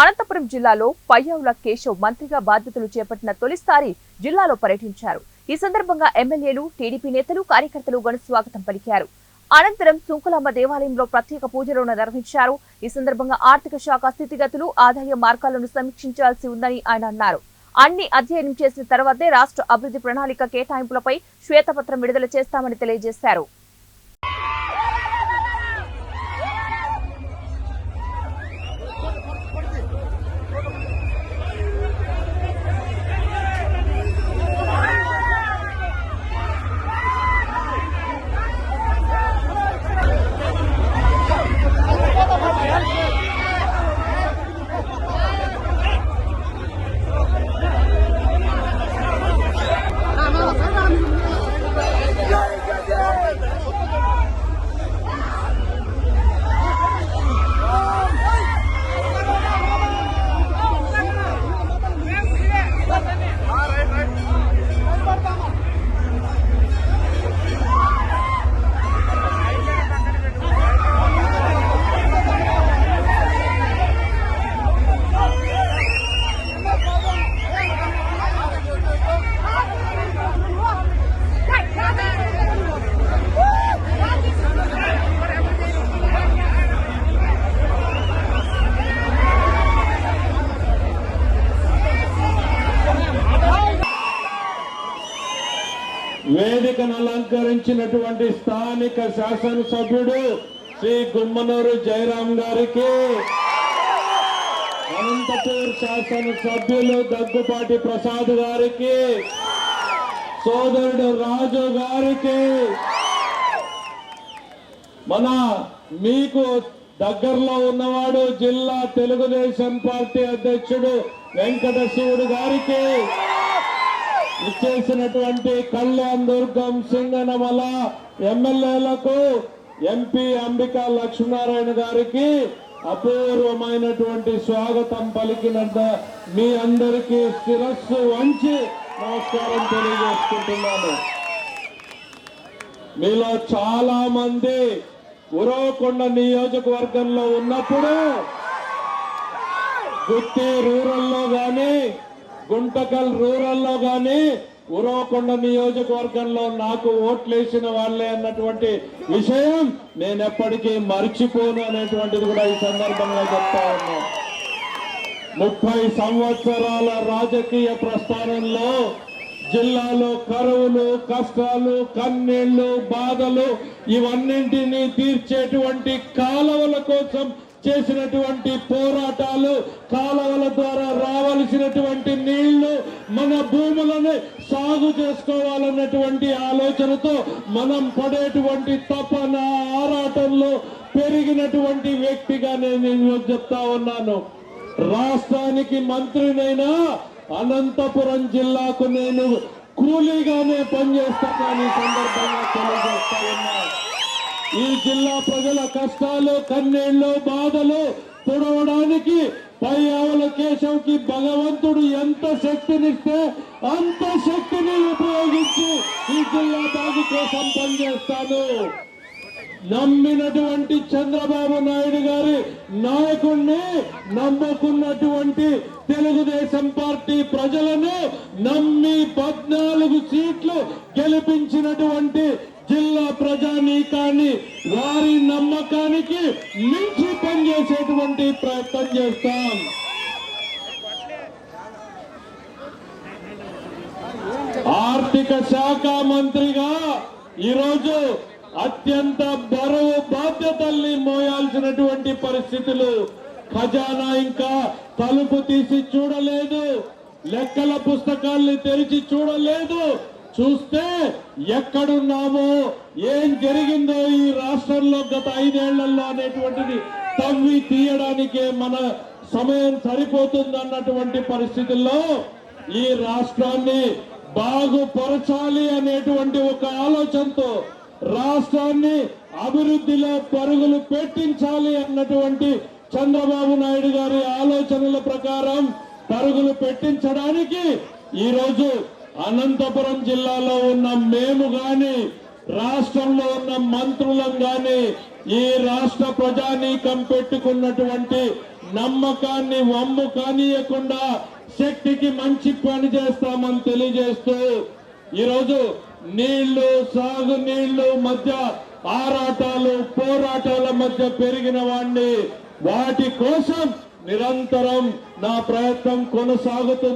అనంతపురం జిల్లాలో పయ్యావుల కేశవ్ మంత్రిగా బాధ్యతలు చేపట్టిన తొలిసారి జిల్లాలో పర్యటించారు. ఈ సందర్భంగా ఎమ్మెల్యేలు టీడీపీ నేతలు కార్యకర్తలు ఘన స్వాగతం పలికారు. అనంతరం సుంకులమ్మ దేవాలయంలో ప్రత్యేక పూజలను నిర్వహించారు. ఈ సందర్భంగా ఆర్థిక శాఖ స్థితిగతులు ఆదాయ మార్గాలను సమీక్షించాల్సి ఉందని ఆయన అన్నారు. అన్ని అధ్యయనం చేసిన తర్వాతే రాష్ట్ర అభివృద్ధి ప్రణాళిక కేటాయింపులపై శ్వేతపత్రం విడుదల చేస్తామని తెలియజేశారు. అలంకరించినటువంటి స్థానిక శాసనసభ్యుడు శ్రీ గుమ్మనూరు జయరాం గారికి. అనంతపూర్ శాసనసభ్యులు దగ్గుపాటి ప్రసాద్ గారికి. సోదరుడు రాజు గారికి. మన మీకు దగ్గరలో ఉన్నవాడు జిల్లా తెలుగుదేశం పార్టీ అధ్యక్షుడు వెంకటశివుడు గారికి. ఇచ్చేసినటువంటి కళ్యాణ్ దుర్గం సింగనమల ఎమ్మెల్యేలకు ఎంపీ అంబికా లక్ష్మీనారాయణ గారికి అపూర్వమైనటువంటి స్వాగతం పలికినంత మీ అందరికీ శిరస్సు వంచి నమస్కారం తెలియజేసుకుంటున్నాను. మీలో చాలా మంది ఉరవకొండ నియోజకవర్గంలో ఉన్నప్పుడు గుత్తి రూరల్లో కానీ గుంటకల్ రూరల్లో గాని ఉరవకొండ నియోజకవర్గంలో నాకు ఓట్లేసిన వాళ్ళే అన్నటువంటి విషయం నేను ఎప్పటికీ మర్చిపోను అనేటువంటిది కూడా ఈ సందర్భంగా చెప్తా ఉన్నా ముప్పై సంవత్సరాల రాజకీయ ప్రస్థానంలో జిల్లాలో కరువులు కష్టాలు కన్నీళ్ళు బాధలు ఇవన్నింటినీ తీర్చేటువంటి కాలవల కోసం చేసినటువంటి పోరాటాలు కాలవల ద్వారా రావలసినటువంటి నీళ్ళు మన భూములను సాగు చేసుకోవాలన్నటువంటి ఆలోచనతో మనం పడేటువంటి తపన ఆరాటంలో పెరిగినటువంటి వ్యక్తిగా నేను చెప్తా ఉన్నాను. రాష్ట్రానికి మంత్రినైనా అనంతపురం జిల్లాకు నేను కూలీగానే పనిచేస్తానని ఈ సందర్భంగా తెలియజేస్తా ఉన్నాను. ఈ జిల్లా ప్రజల కష్టాలు కన్నీళ్ళు బాధలు తుడవడానికి పై ఆవుల కేశవ్కి భగవంతుడు ఎంత శక్తినిస్తే అంత శక్తిని ఉపయోగించి ఈ జిల్లా బాగు కోసం పనిచేస్తాను నమ్మినటువంటి చంద్రబాబు నాయుడు గారి నాయకుణ్ణి నమ్ముకున్నటువంటి తెలుగుదేశం పార్టీ ప్రజలను నమ్మి పద్నాలుగు సీట్లు గెలిపించినటువంటి జిల్లా ప్రజానీకాన్ని వారి నమ్మకానికి మించి పనిచేసేటువంటి ప్రయత్నం చేస్తాం. ఆర్థిక శాఖ మంత్రిగా ఈరోజు అత్యంత బరువు బాధ్యతల్ని మోయాల్సినటువంటి పరిస్థితులు ఖజానా ఇంకా తలుపు తీసి చూడలేదు లెక్కల పుస్తకాల్ని తెరిచి చూడలేదు చూస్తే ఎక్కడున్నామో ఏం జరిగిందో ఈ రాష్ట్రంలో గత ఐదేళ్ళలో అనేటువంటిది తవ్వి తీయడానికే మన సమయం సరిపోతుంది అన్నటువంటి పరిస్థితుల్లో ఈ రాష్ట్రాన్ని బాగుపరచాలి అనేటువంటి ఒక ఆలోచనతో రాష్ట్రాన్ని అభివృద్ధిలో పరుగులు పెట్టించాలి అన్నటువంటి చంద్రబాబు నాయుడు గారి ఆలోచనల ప్రకారం పరుగులు పెట్టించడానికి ఈరోజు అనంతపురం జిల్లాలో ఉన్న మేము గాని రాష్ట్రంలో ఉన్న మంత్రులం గాని ఈ రాష్ట్ర ప్రజానీకం పెట్టుకున్నటువంటి నమ్మకాన్ని వమ్ము కానీయకుండా శక్తికి మంచి పని చేస్తామని తెలియజేస్తూ ఈరోజు నీళ్ళు సాగునీళ్ళు మధ్య ఆరాటాలు పోరాటాల మధ్య పెరిగిన వాటి కోసం నిరంతరం నా ప్రయత్నం కొనసాగుతుంది.